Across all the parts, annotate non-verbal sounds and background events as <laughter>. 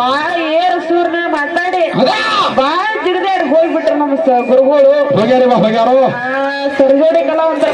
ಬಾಳ ಏರ್ ಸೂರ್ನ ಮಾತಾಡಿ. ಬಾಳ ಜಿಗದಾಡಿ ಹೋಗ್ಬಿಟ್ರು ನಮ್ಮ ಗುರುಗಳು. ಹೋಗ್ಯಾರೋ? ಆ ಸರ್ಜೋಡಿ ಕಲಾವಂತ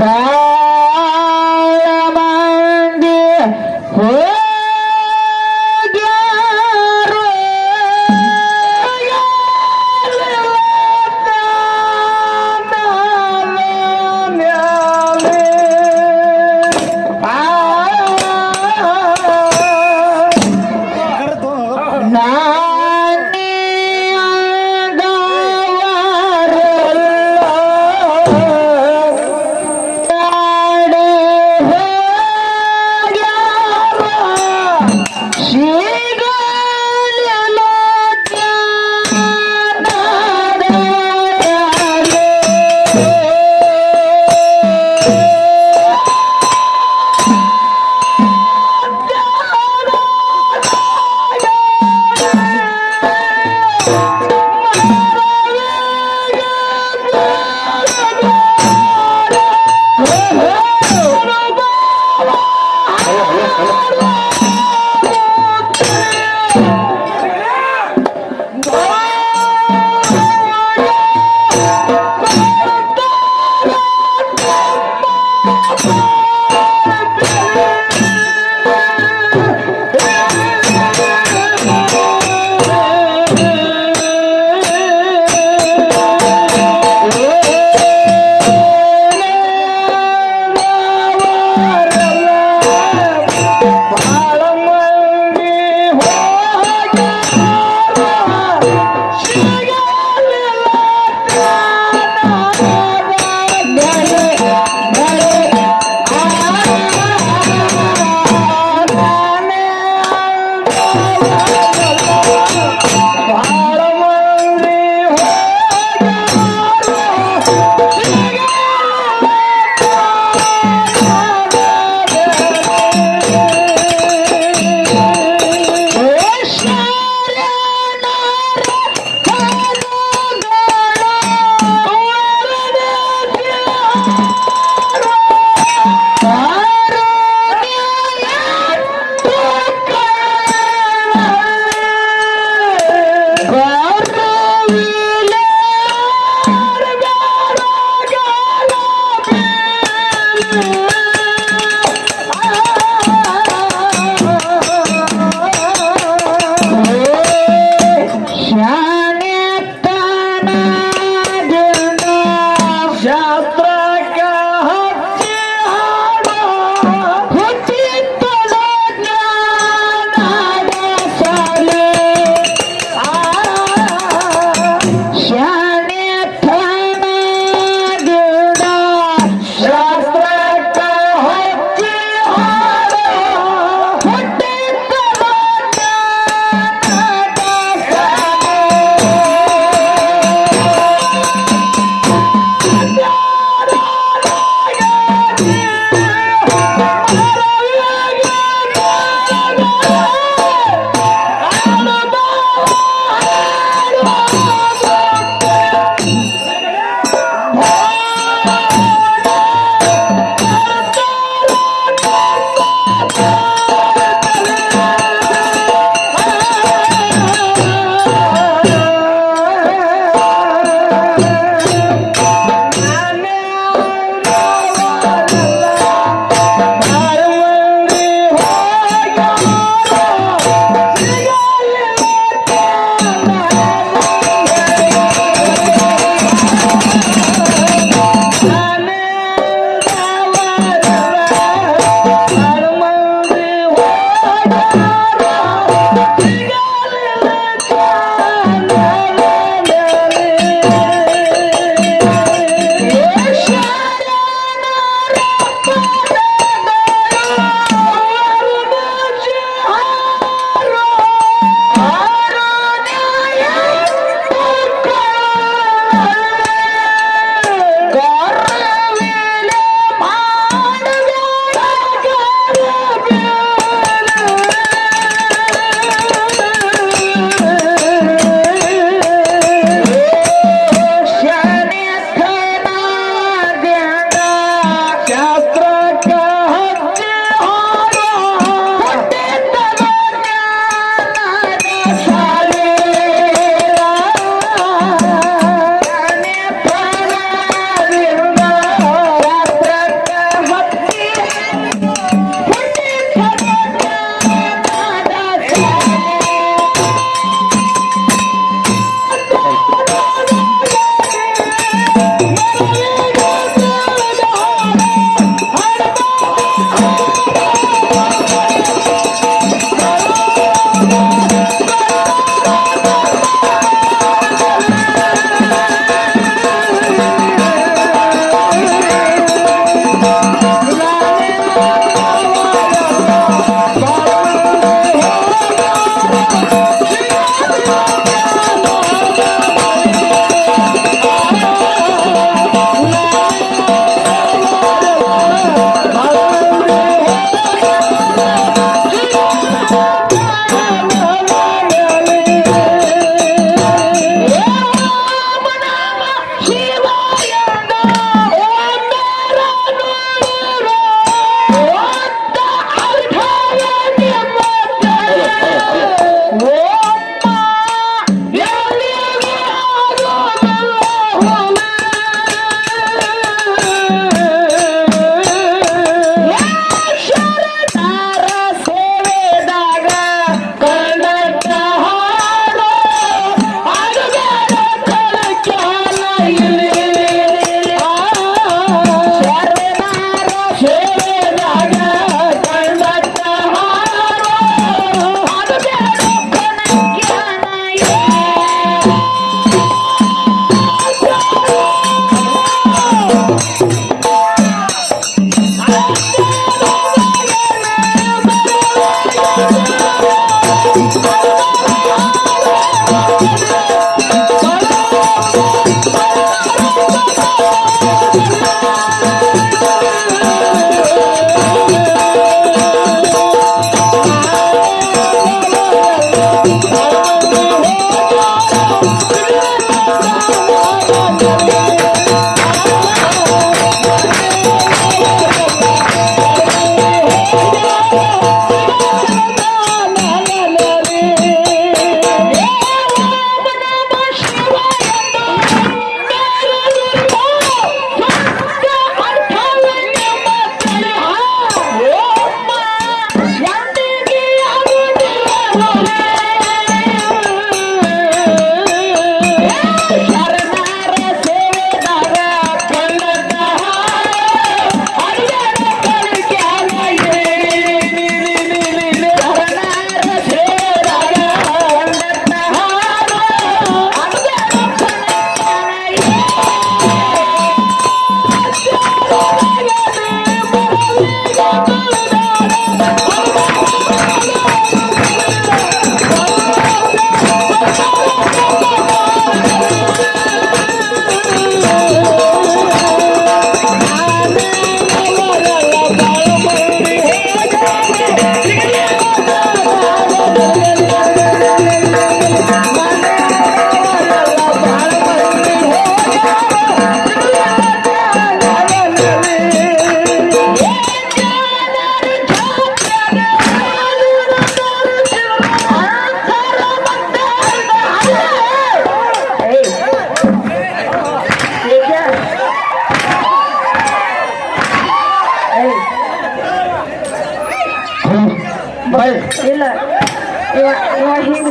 Bye. <laughs> <laughs> Oh,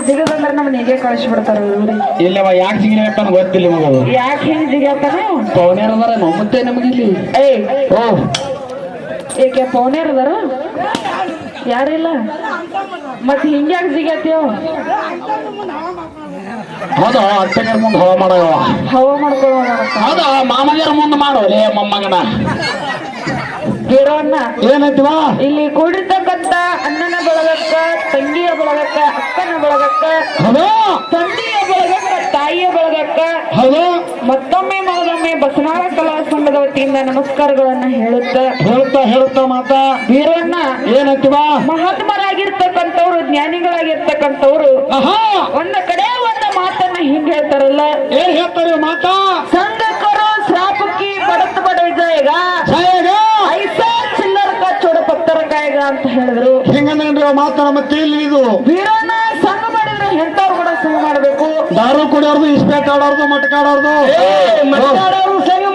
ಜಿಗದಂದ್ರ ನಮ್ ನಿಗೆ ಕಳಿಸ್ಬಿಡ್ತಾರ ಇಲ್ಲವ ಯಾಕೆ ಅಂತ ಗೊತ್ತಿಲ್ಲ ಮಗದು ಯಾಕೆ ಹಿಂಗ್ ಜಿಗತ್ತಾನ ಪೌನ್ಯಾರ ಅದಾರ ಮತ್ತೆ ನಮಗೆ ಇಲ್ಲಿ. ಏಯ್ ಓ. ಏಕೆ ಪೌನೇರ್ ಅದಾರ? ಯಾರಿಲ್ಲ ಮತ್ ಹಿಂಗ್ಯಾಕ್ ಜಿಗತ್ತೀವ್ ಹೌದಾ ಅಟ್ಟಗರ ಮುಂದೆ ಹವಾ ಮಾಡವ. ಹವಾ ಮಾಡ್ಕೊಳ್ಳೋ ಹೌದಾ ಮಾಮಗರ ಮುಂದೆ ಮಾಡೋ. ಲೇ ಮೊಮ್ಮಗನ. ಗಿಡವನ್ನ. ಏನೈತಿವಾ? ಇಲ್ಲಿ ಅಣ್ಣನ ಬಳಗಕ್ಕ ತಂಗಿಯ ಬಳಗಕ್ಕ ಅಕ್ಕನ ಬಳಗಕ್ಕ ತಂಗಿಯ ತಂದೆಯ ಬಳಗಕ್ಕ ತಾಯಿಯ ಬಳಗಕ್ಕ ಮತ್ತೊಮ್ಮೆ ಮಗದೊಮ್ಮೆ ಬಸನಾಳ ಕಲಾ ಸಂಘದ ವತಿಯಿಂದ ನಮಸ್ಕಾರಗಳನ್ನ ಹೇಳುತ್ತ ಹೇಳ್ತಾ ಹೇಳ್ತಾ ಮಾತಾ? ವೀರಣ್ಣ ಏನೈತಿವಾ? ಮಹಾತ್ಮರಾಗಿರ್ತಕ್ಕಂಥವ್ರು ಜ್ಞಾನಿಗಳಾಗಿರ್ತಕ್ಕಂಥವ್ರು ಒಂದ ಕಡೆ ಒಂದ ಮಾತನ್ನ ಹಿಂಗ್ ಹೇಳ್ತಾರಲ್ಲ ಏನ್ ಹೇಳ್ತಾರೆ? ಹಿಂಗಂದ್ರೆ ಮಾತು ನಮ್ಮ ತಿಳಿಲಿ ಇದು. ವೀರನ ಸಂಘ ಮಾಡಿದ್ರೆ ಎಂತವ್ರು ಕೂಡ ಸಂಘ ಮಾಡಬೇಕು. ದಾರು ಕುಡಿಯೋರ್ದು ಇಸ್ಪೇಟ್ ಆಡೋರ್ದು ಮಟ್ಕಾಡೋರ್ದು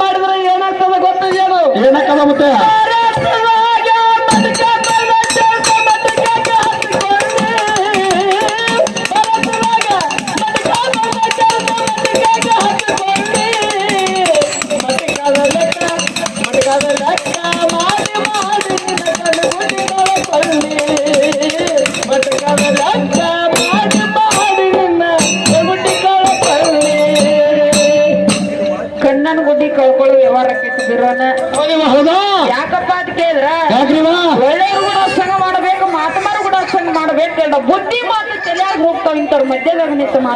ಮಾಡಿದ್ರೆ ಏನಾಗ್ತದೆ ಗೊತ್ತಿದೆಯೇನು ಏನಕ್ಕದ ಮತ್ತೆ?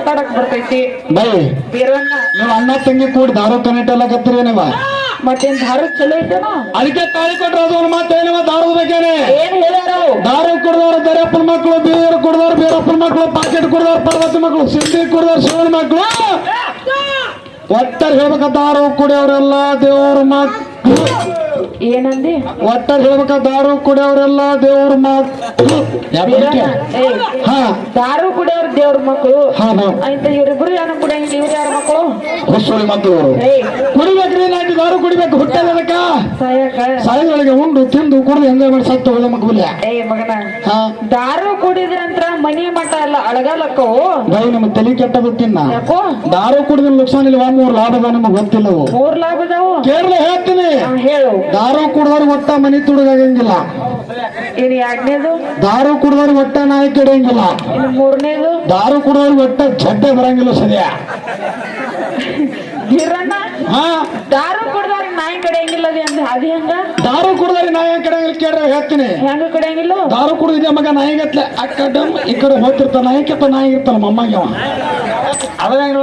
ಮಾತಾಡಕ್ ಬರ್ತೈತಿ. ಬೈ ಬೀರಣ್ಣ ನೀವು ಅಣ್ಣ ತಂಗಿ ಕೂಡಿ ದಾರ ಕನೆಕ್ಟ್ ಎಲ್ಲ ಕತ್ತೀರಿ ನೀವ. ಮತ್ತೇನ್ ದಾರ ಚಲೋ ಐತೇನೋ ಅದಕ್ಕೆ ತಾಳಿ ಕೊಟ್ರ ಅದು ಒಂದು ಮಾತು ಏನವ ದಾರದ ಬೇಕೇನೆ ಏನ್ ಹೇಳ್ಯಾರ ದಾರ ಕುಡ್ದವ್ರು? ದರ್ಯಪ್ಪನ ಮಕ್ಕಳು ಬೀರು ಕುಡ್ದವ್ರು ಬೀರಪ್ಪನ ಮಕ್ಕಳು ಪಾಕೆಟ್ ಕುಡ್ದವ್ರು ಪರ್ವತ ಮಕ್ಕಳು ಸಿಂಧಿ ಕುಡ್ದವ್ರು ಶಿವನ ಮಕ್ಕಳು ಒಟ್ಟಾರೆ ಹೇಳ್ಬೇಕ ದಾರು ಕುಡಿಯೋರೆಲ್ಲ ದೇವ್ರ ಮಕ್ಕಳು ಏನಂದಿ? ಒಟ್ಟ ಹೇಳ್ಬೇಕ ದಾರು ಕುಡಿಯೋರೆಲ್ಲ ದೇವ್ರ ಮಕ್ಕಳು ಹಾ. ದಾರು ಕುಡಿಯವ್ರ ದೇವ್ರ ಮಕ್ಕಳು ಆಯ್ತ ಇವ್ರಿಬ್ರು ಯಾರು ಕುಡಿಯಂಗಿಲ್ಲ ಇವ್ರು ಯಾರ ಮಕ್ಕಳು ಹುಸುಳಿ ಏ. ಕುಡಿಬೇಕ್ರಿ ನಾಟಿ ದಾರು ಕುಡಿಬೇಕು ಹುಟ್ಟದಕ್ಕ ಸಾಯಿಗಳಿಗೆ ಉಂಡು ತಿಂದು ಕುಡಿದು ಹೆಂಗ ಮಾಡಿ ಸತ್ತು ಹೋದ ಮಕ್ಕಳು ಏ ಮಗನ. ಹಾ. ದಾರು ಕುಡಿದ್ರಂತ್ರ ಮನಿ ಮಠ ಅಲ್ಲ ಅಳಗಾಲಕ್ಕವು ಬೈ ನಮ್ಮ ತಲೆ ಕೆಟ್ಟ ತಿನ್ನ ದಾರು ಕುಡಿದ್ರೆ ನುಕ್ಸಾನ ಇಲ್ಲ ಮೂರ್ ಲಾಭದ ನಮಗೆ ಗೊತ್ತಿಲ್ಲವು. ಮೂರ್ ಲಾಭ ಅದಾವು? ಕೇರಳ ಹೇಳ್ತೀನಿ. ಹೇಳು. ದಾರು ಕುಡ್ದವ್ರು ಒಟ್ಟ ಮನಿ ತುಡುಗಾಗಂಗಿಲ್ಲ ಇನ್ನು ಎರಡನೇದು? ದಾರು ಕುಡ್ದವ್ರು ಒಟ್ಟ ನಾಯಿ ಕೆಡಂಗಿಲ್ಲ ಇನ್ನು ಮೂರನೇದು? ದಾರು ಕುಡ್ದವ್ರು ಒಟ್ಟ ಚಡ್ಡೆ ಬರಂಗಿಲ್ಲ ಸದ್ಯ. ಗಿರಣ್ಣ ಹಾ? ದಾರು ಕುಡ್ದವ್ರಿಗೆ ನಾಯಿ ಕಡೆಯಂಗಿಲ್ಲ ಅದೇ ಅಂದ ಅದು ಹೆಂಗ? ದಾರು ಕುಡ್ದವ್ರು ನಾಯಿ ಕೆಡಂಗಿಲ್ಲ ಕೇಳ್ರಿ ಹೇಳ್ತೀನಿ. ಹೆಂಗ ಕಡೆಯಂಗಿಲ್ಲ? ದಾರು ಕುಡಿದ ಮಗ ನಾಯಿಗತ್ಲೆ ಅಕ್ಕ ಕಡೆ ಈ ಕಡೆ ಹೋಗ್ತಿರ್ತಾನ ನಾಯಿ ಕೆತ್ತ ನಾಯಿ ಇರ್ತಾನ ಮಮ್ಮಗೆ ಅವ. ಅದ ಏಯ್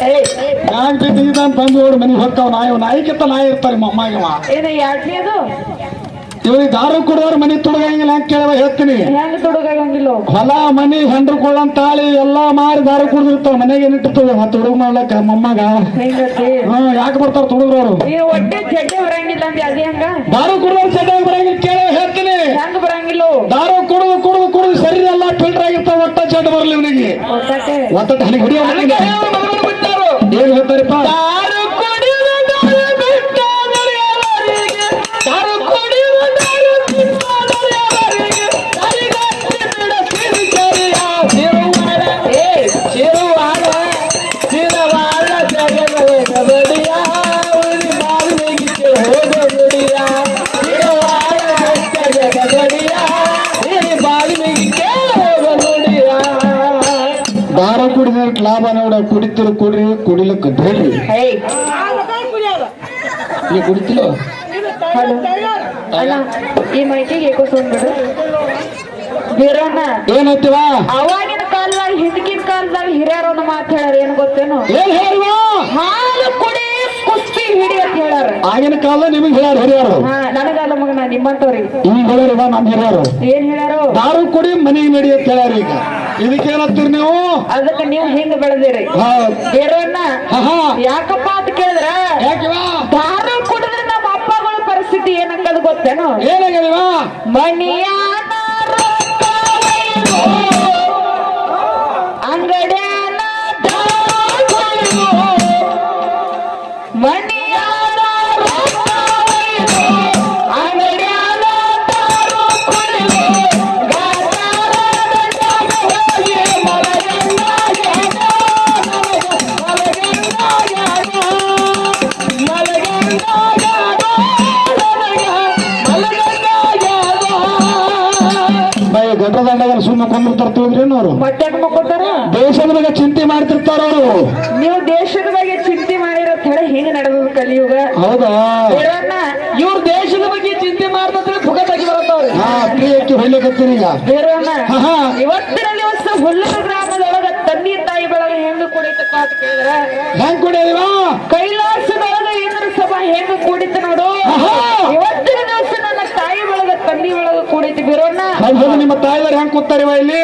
ಮ್ಯಾಗ ಬಿದ್ದಿದ್ದ ತಂದು ಬಂದು ನೋಡಿ ಮನೆಗೆ ಹೋಗ್ತಾವ ನಾಯಿ ನಾಯಿ ಕೆತ್ತ ನಾಯಿ ಇರ್ತಾರೆ ಮಮ್ಮಗೆ ಅವ ಏನು ಎರಡನೇದು ಇವ್ರಿಗೆ ದಾರು ಕುಡ್ದವ್ರು ಮನೆ ತುಡುಗಂಗಿಲ್ಲ ಅಂತ ಕೇಳುವ ಹೇಳ್ತೀನಿ. ಹೆಂಗ್ ತುಡುಗಂಗಿಲ್ಲ? ಹೊಲ ಮನಿ ಹೆಂಡ್ರು ಕೊಳ್ಳಂತ ತಾಳಿ ಎಲ್ಲಾ ಮಾರಿ ದಾರು ಕುಡಿದಿರ್ತಾವ. ಮನೆಗೆ ಏನಿಟ್ಟಿರ್ತದೆ ಮತ್ತೆ ಹುಡುಗ ಮಾಡ್ಲಕ್ಕ ಮೊಮ್ಮಗ. ಹ್ಮ್ ಯಾಕೆ ಬರ್ತಾರ ತುಡುಗ್ರವ್ರು? ಈ ಹೊಟ್ಟೆ ಚಡ್ಡೆ ಬರಂಗಿಲ್ಲ ಅಂತ ಅದೇ ಹೆಂಗ? ದಾರು ಕುಡಿದವ್ರು ಸೆಡ್ಡಾಗಿ ಬರಂಗಿಲ್ಲ ಕೇಳುವ ಹೇಳ್ತೀನಿ. ಹೆಂಗ್ ಬರಂಗಿಲ್ಲ? ದಾರು ಕುಡಿದು ಕುಡಿದು ಕುಡಿದು ಶರೀರ ಎಲ್ಲ ಫಿಲ್ಟರ್ ಆಗಿರ್ತಾವ ಒಟ್ಟ ಚಡ್ಡ ಬರ್ಲಿ ಇವನಿಗೆ. ಒಟ್ಟ ಹನಿ ಹೊಡಿಯೋ ಏನ್ ಹೇಳ್ತಾರಪ್ಪ ದಾರು ಕುಡಿಯುವ ದಾರು ಬಿಟ್ಟ ನಡೆಯುವವರಿಗೆ, ದಾರು ಕುಡಿಯುವ ದಾರು ಬಿಟ್ಟ ನಡೆಯುವವರಿಗೆ, ದಾರಿಗಟ್ಟಿ ಬಿಡಸಿರಿ ಸರಿಯ ತಿರುವಾಡ. ಏ, ತಿರುವಾಡ, ತಿರುವಾಡ ಜಗದೊಳಗ ಬಡಿಯ, ಉರಿ ಬಾಳ್ವೆಗೆ ಹೋದ ನುಡಿಯ. ತಿರುವಾಡ ಬೆಟ್ಟ ಜಗದೊಡೆಯ, ಉರಿ ಬಾಳ್ವೆಗೆ ಹೋದ ನುಡಿಯ. ದಾರು ಕುಡಿದ ಲಾಭ ನೋಡ ಕುಡಿತಿರು ಕುಡ್ರಿ ಗುರುತಿಲ್ಲ ಹಲೋ. ಅಣ್ಣ ಈ ಮೈಕಿಗೆ ಏಕೋ ಬಿಡು. ಬೀರಣ್ಣ ಏನೈತಿವ ಅವಾಗಿನ ಕಾಲದಾಗ ಹಿಂದಕಿನ ಕಾಲದಾಗ ಹಿರಿಯರನ್ನ ಮಾತು ಹೇಳ್ಯಾರ ಏನ್ ಗೊತ್ತೇನು? ಏನ್ ಹೇಳುವ ಹಾಲು ಕುಡಿ ಕುಸ್ತಿ ಹಿಡಿ ಅಂತ ಹೇಳ್ಯಾರ. ಆಗಿನ ಕಾಲ ನಿಮಗೆ ಹೇಳ್ಯಾರ ಹಿರಿಯರು. ಹಾ ನನಗಲ್ಲ ಮಗನ ನಿಮ್ಮಂತವ್ರಿಗೆ. ಈಗ ಹೇಳಿರುವ ನಮ್ಮ ಹಿರಿಯರು. ಏನ್ ಹೇಳ್ಯಾರು? ದಾರು ಕುಡಿ ಮನೆಗೆ ನಡಿ ಅಂತ ಹೇಳ್ಯಾರ ಈಗ. ಇದಕ್ಕೇನತ್ತೀರಿ ನೀವು? ಅದಕ್ಕೆ ನೀವು ಹಿಂಗ್ ಬೆಳೆದಿರಿ. ಬೇರೆಯವ್ರನ್ನ ಯಾಕಪ್ಪ ಅಂತ ಕೇಳಿದ್ರ ದಾರು ಕುಡಿದ್ರೆ ನಮ್ಮ ಅಪ್ಪಗಳ ಪರಿಸ್ಥಿತಿ ಏನಕ್ಕದು ಗೊತ್ತೇನು? ಏನಾಗ್ಯದಿವ ಮಣಿಯಾನ ಯಾಕೆ ಮಕ್ಕೋತಾರ? ದೇಶದ ಬಗ್ಗೆ ಚಿಂತೆ ಮಾಡ್ತಿರ್ತಾರ ಅವರು. ನೀವು ದೇಶದ ಬಗ್ಗೆ ಚಿಂತೆ ಮಾಡಿರತ್ ಹೇಳಿ ಹಿಂಗ ನಡೆದ ಕಲಿಯುಗ? ಹೌದಾ? ಇವ್ರ ದೇಶದ ಬಗ್ಗೆ ಚಿಂತೆ ಮಾಡ್ತಿದ್ರೆ ಪುಗತಾಗಿ ತಗಿ ಹಾ ಪ್ರಿಯಕ್ಕೆ ಹೊಳ್ಳಿಕತ್ತೀರಿ ಈಗ. ಹಾ. ಇವತ್ತಿನ ದಿವಸ ಹುಲ್ಲದ ಗ್ರಾಮದೊಳಗ ತಂದೆ ತಾಯಿ ಬೆಳಗ ಹೆಂಗ ಕುಡಿತಪ್ಪ ಅಂತ ಕೇಳಿದ್ರ ಹೆಂಗ್ ಕುಡಿಯಲ್ವಾ ಕೈಲಾಸದೊಳಗ ಇಂದ್ರ ಸಭಾ ಹೆಂಗ ಕುಡಿತ ನೋಡು ಆಹಾ. ಇವತ್ತಿನ ದಿವಸ ನನ್ನ ತಾಯಿ ಬೆಳಗ ತಂದೆ ಬೆಳಗ ಹೌದು ನಿಮ್ಮ ತಾಯಿದಾರ ಹೆಂಗ್ ಕೂತಾರಿವ ಇಲ್ಲಿ?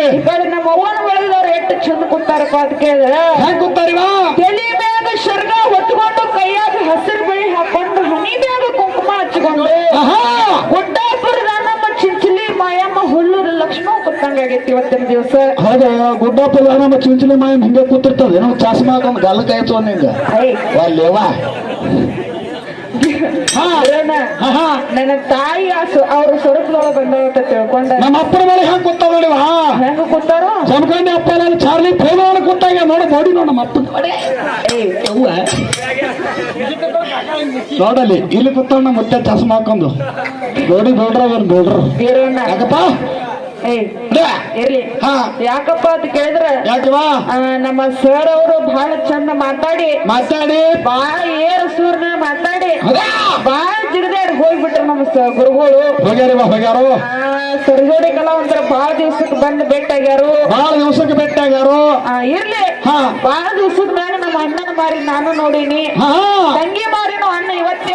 ನಮ್ಮ ಅವ್ವನ ಬೆಳಗದವ್ರು ಎಷ್ಟು ಚಂದ ಕೂತಾರಪ್ಪ ಅಂತ ಕೇಳಿದ್ರೆ. ಹೆಂಗ್ ಕೂತಾರಿವ? ತಲೆ ಮ್ಯಾಗ ಶರ್ಗ ಹೊತ್ಕೊಂಡು ಕೈಯಾಗ ಹಸಿರು ಬೆಳಿ ಹಾಕೊಂಡು ಹನಿ ಮ್ಯಾಗ ಕುಂಕುಮ ಹಚ್ಕೊಂಡು ಗುಡ್ಡಾಪುರದ ನಮ್ಮ ಚಿಂಚಲಿ ಮಾಯಮ್ಮ ಹುಲ್ಲೂರು ಲಕ್ಷ್ಮಣ ಕೂತಂಗಾಗೈತಿ ಇವತ್ತಿನ ದಿವಸ. ಹೌದು ಗುಡ್ಡಪ್ಪ ನಮ್ಮ ಚಿಂಚಲಿ ಮಾಯಮ್ಮ ಹಿಂಗೆ ಕೂತಿರ್ತದೆ. ಏನೋ ಚಾಸ್ಮ ಹಾಕೊಂಡ್ ಗಲ್ಲ ಕಾಯ್ತು ನಿಂಗ? ಅಲ್ಲೇವಾ. ನನ್ನ ತಾಯಿ ಅವ್ರ ಸ್ವರೂಪದೊಳಗ ಬಂದವಂತ ತಿಳ್ಕೊಂಡ. ನಮ್ಮ ಅಪ್ಪನ ಮೇಲೆ ಹೆಂಗ್ ಕೂತಾವ ನೋಡಿ ಹೆಂಗ ಕೂತಾರೋ? ಜಮಖಂಡಿ ಅಪ್ಪ ನಾನು ಚಾರ್ಲಿ ಫೇಲವನ ಕೂತಾಗ ನೋಡಿ ನೋಡಿ ನೋಡ ನಮ್ಮ ಅವ್ವ. ನೋಡಲಿ ಇಲ್ಲಿ ಕೂತಾವ ಮುತ್ತೆ ಚಸ್ಮ ಹಾಕೊಂಡು. ನೋಡಿ ನೋಡ್ರ ಅವ್ರು ಬೀರೋಣ ಯಾಕಪ್ಪ? ಇರ್ಲಿ. ಹಾ. ಯಾಕಪ್ಪ ಅಂತ ಕೇಳಿದ್ರ ನಮ್ಮ ಸರ್ ಅವರು ಬಹಳ ಚಂದ ಮಾತಾಡಿ ಮಾತಾಡಿ. ಬಹಳ ಏರು ಸೂರ್ನ ಮಾತಾಡಿ ಬಹಳ ಬಾಳ ಜಿಗದಾಡಿ ಹೋಗ್ಬಿಟ್ರು ನಮ್ಮ ಗುರುಗಳು. ಹೋಗ್ಯಾರು? ಆ, ಸರ್ಜೋಡಿ ಕಲಾವಂತರ ಬಾಳ ದಿವ್ಸಕ್ಕೆ ಬಂದು ಭೇಟಿಯಾಗ್ಯಾರು. ಬಹಳ ದಿವಸಕ್ಕೆ ಭೇಟಿಯಾಗ್ಯಾರು? ಆ, ಇರ್ಲಿ. ಹಾ. ಬಾಳ ದಿವ್ಸದ ಮ್ಯಾಗ ನಮ್ಮ ಅಣ್ಣನ ಮಾರಿ ನಾನು ನೋಡೀನಿ. ತಂಗಿ ಮಾರಿನೂ ಅಣ್ಣ ಇವತ್ತೇ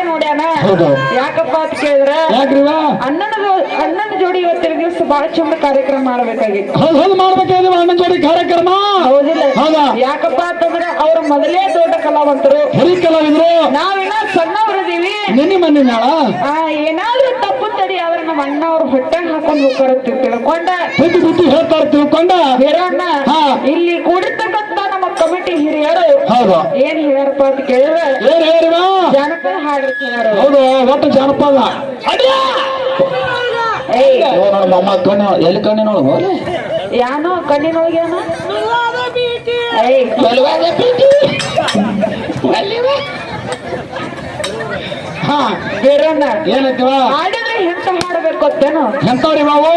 ಹೌದು. ಯಾಕಪ್ಪ ಅಂತ ಕೇಳಿದ್ರ ಅಣ್ಣನ ಅಣ್ಣನ ಜೋಡಿ ಇವತ್ತಿನ ದಿವಸ ಬಹಳ ಚಂದ ಕಾರ್ಯಕ್ರಮ ಮಾಡ್ಬೇಕಾಗಿತ್ತು. ಹೌದು ಅಣ್ಣನ ಜೋಡಿ ಕಾರ್ಯಕ್ರಮ. ಹೌದಿಲ್ಲ. ಹೌದಾ? ಯಾಕಪ್ಪ ಅಂತಂದ್ರೆ ಅವ್ರ ಮೊದಲೇ ದೊಡ್ಡ ಕಲಾವಂತರು. ಹರಿ ಕಲಾವಿದ್ರು? ನಾವೇನ ಸಣ್ಣವ್ರದೀವಿ ನಿನ್ನೆ ಮೊನ್ನೆ ನಾಳ? ಏನಾದ್ರೂ ತಪ್ಪು ತಡಿ ಆದ್ರೆ ನಮ್ಮ ಅಣ್ಣ ಅವ್ರ ಹೊಟ್ಟೆ ಹಾಕೊಂಡು ಹೋಗ್ತಾರತ್ತೆ ತಿಳ್ಕೊಂಡ. ಬುದ್ಧಿ ಹೇಳ್ತಾರ ತಿಳ್ಕೊಂಡ. ಇಲ್ಲಿ ಕಮಿಟಿ ಹಿರಿಯರು ಹೌದು. ಏನ್ ಹೇಳ್ಯಾರಪ್ಪ ಅಂತ ಕೇಳಿದ್ರೆ ಏನ್ ಹೇಳಿವ? ಜಾನಪದ ಹೌದು ಒಟ್ಟು ಜಾನಪದ ಕಣ್ಣು ಎಲ್ಲಿ ಕಣ್ಣಿನೊಳಗ ಯಾನೋ? ಕಣ್ಣಿನೊಳಗೇನೋ ಏಯ್. ಹಾ. ಏನೈತಿವ? ಹಾಡಿದ್ರೆ ಎಂತ ಹಾಡಬೇಕು ಅಂತೇನು ಎಂತವ್ರಿ ಬಾವು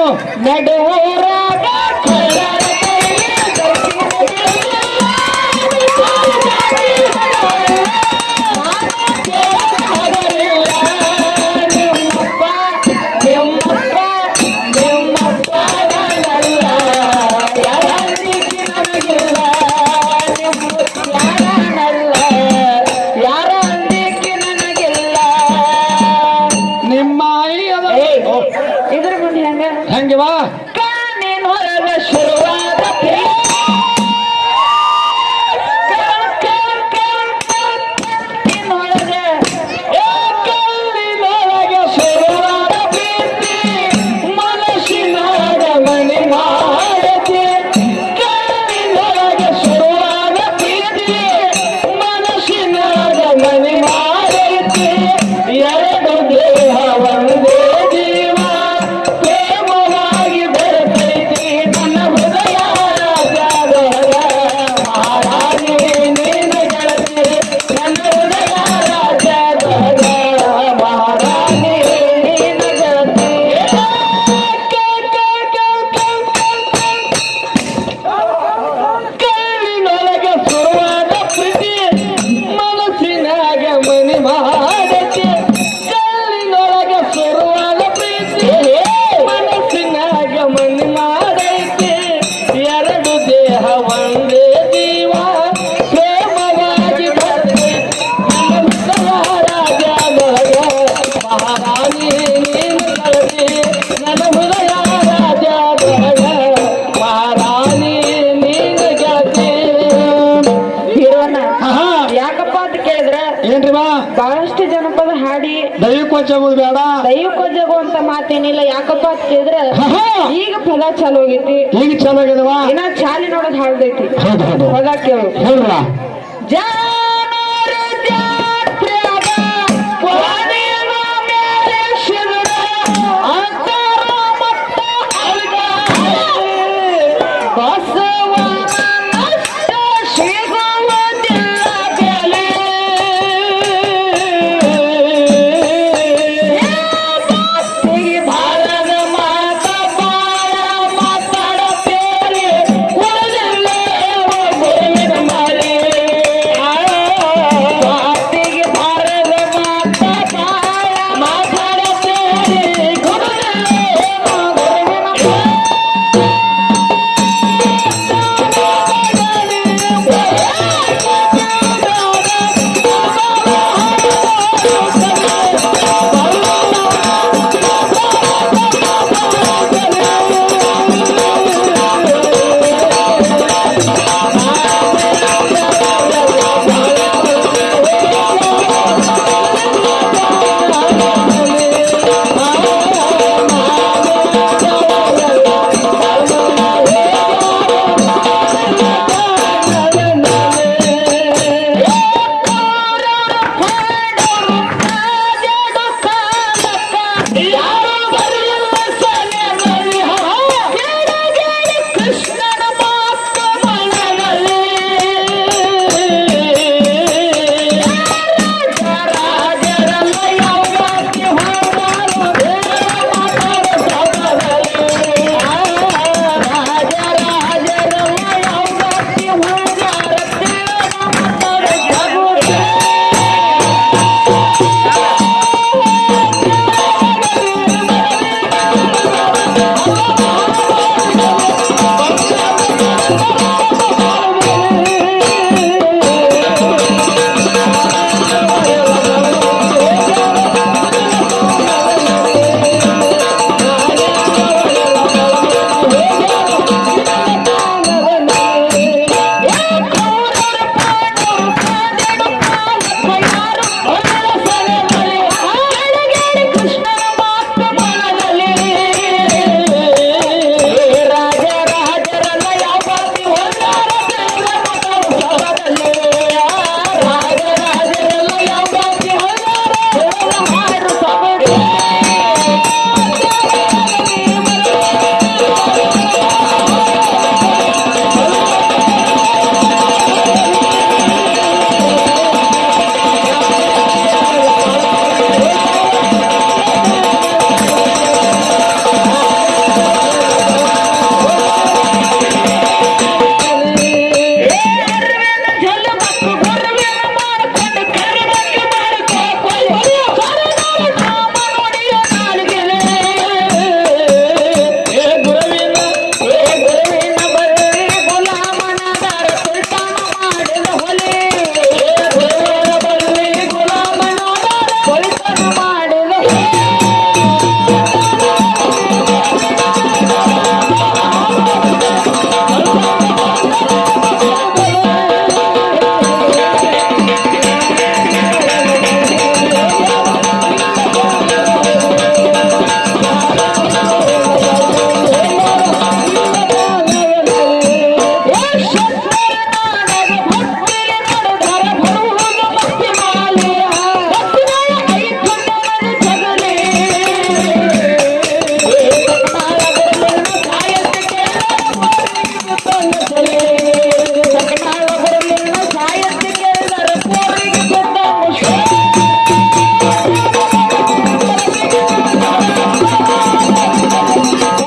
ನಡುವೂರಾಗ ಈಗ ಫಲ ಚಾಲು ಹೋಗೈತಿ ಈಗ ಚಾಲು ಆಗಿದವ ಇನ್ನ ಚಾಲಿ ನೋಡೋದ್ ಹಾಡ್ದೈತಿ ಹೌದು ಹೌದು. ಪದ ಕೇಳು ಹೇಳ್ರ ಜಾ